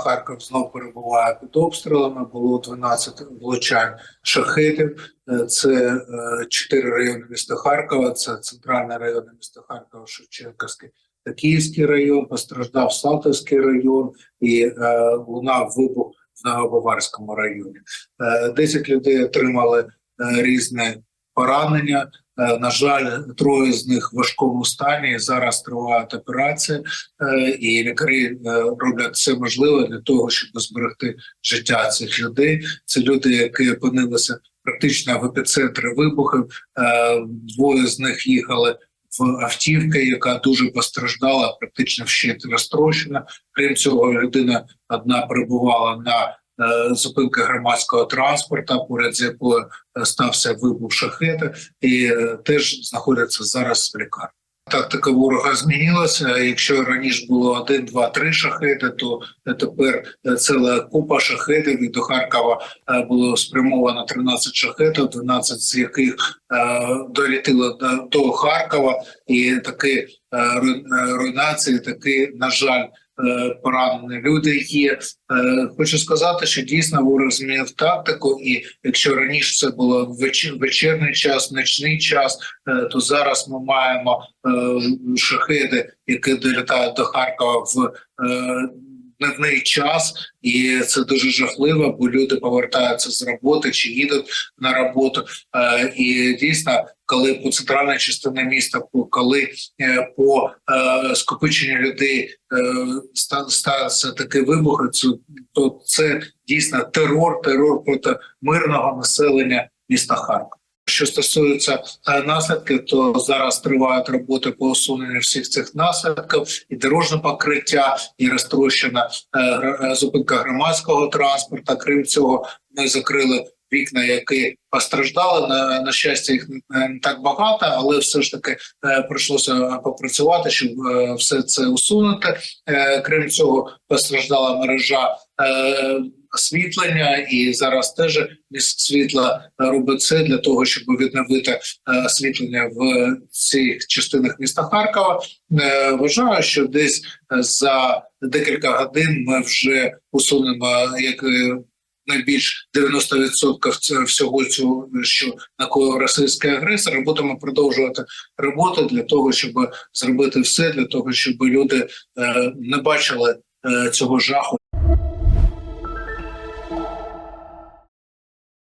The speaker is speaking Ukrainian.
Харків знов перебуває під обстрілами. Було 12 влучань шахетів. Е, Це е, чотири райони міста Харкова. Це центральний район міста Харкова, Шевченківський та Київський район. Постраждав Салтовський район і е, лунав вибух в Новобаварському районі. Е, 10 людей отримали різне поранення. Е, На жаль, троє з них в важкому стані. Зараз тривають операції, е, і лікарі е, роблять все можливе для того, щоб зберегти життя цих людей. Це люди, які опинилися практично в епіцентрі вибухів. Двоє з них їхали в автівки, яка дуже постраждала, практично вщент розтрощена. Крім цього, людина одна перебувала на е, зупинках громадського транспорту, поряд з якою е, стався вибух шахета, і е, теж знаходяться зараз в лікарні. Тактика ворога змінилася. Якщо раніше було один, два, три шахети, то тепер ціла купа шахетів. І до Харкова було спрямовано 13 шахетів, 12 з яких долетіло до, Харкова, і такі ру- руйнації, такі, на жаль, поранені люди є. Е, Хочу сказати, що дійсно ворог змінив тактику, і якщо раніше це було вечір, вечірній час, нічний час, е, то зараз ми маємо е, шахеди, які долітають до Харкова в е, дневний час, і це дуже жахливо, бо люди повертаються з роботи чи їдуть на роботу. Е, І дійсно, коли по центральній частині міста, коли е, по е, скопиченню людей стався такі вибухи, це- то це дійсно терор, терор проти мирного населення міста Харкова. Що стосується е, наслідків, то зараз тривають роботи по усуненню всіх цих наслідків, і дорожнє покриття, і розтрощена е, е, зупинка громадського транспорту. Крім цього, ми закрили вікна, які постраждали. На, на щастя, їх не так багато, але все ж таки е, прийшлося попрацювати, щоб е, все це усунути. Е, крім цього, постраждала мережа. Освітлення, і зараз теж міст світла робить все для того, щоб відновити е, освітлення в цих частинах міста Харкова. Е, Вважаю, що десь е, за декілька годин ми вже усунемо як. Найбільш 90% всього цього, що накоїв російський агресор, будемо продовжувати роботу для того, щоб зробити все для того, щоб люди не бачили цього жаху.